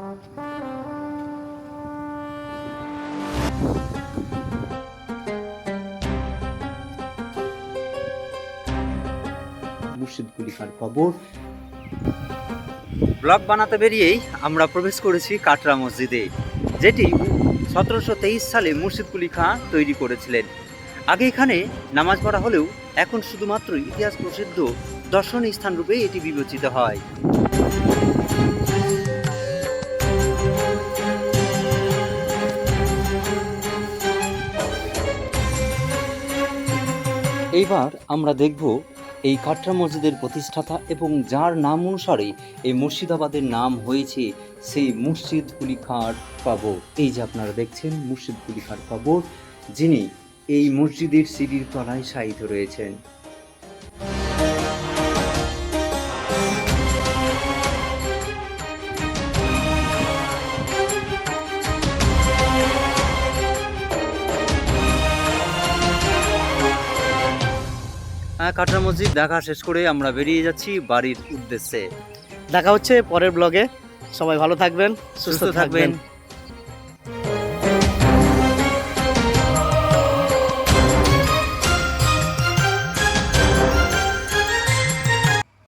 Blog বানাতে বেরিয়েই আমরা প্রবেশ করেছি কাটরা মসজিদে, যেটি সতেরোশো তেইশ সালে মুর্শিদ কুলি খাঁ তৈরি করেছিলেন। আগে এখানে নামাজ পড়া হলেও এখন শুধুমাত্র ইতিহাস প্রসিদ্ধ দর্শনীয় স্থান রূপে এটি বিবেচিত হয়। এইবার আমরা দেখব এই কাটরা মসজিদের প্রতিষ্ঠাতা এবং যার নাম অনুসারে এই মুর্শিদাবাদের নাম হয়েছে সেই মুর্শিদ কুলি খাঁর কবর এই যে আপনারা দেখছেন মুর্শিদ কুলি খাঁর কবর যিনি এই মসজিদের সিঁড়ির তলায় শায়িত রয়েছেন। কাটরা মসজিদ। দেখা শেষ করে আমরা বেরিয়ে যাচ্ছি বাড়ির উদ্দেশ্যে। দেখা হচ্ছে পরের ব্লগে সবাই ভালো থাকবেন সুস্থ থাকবেন।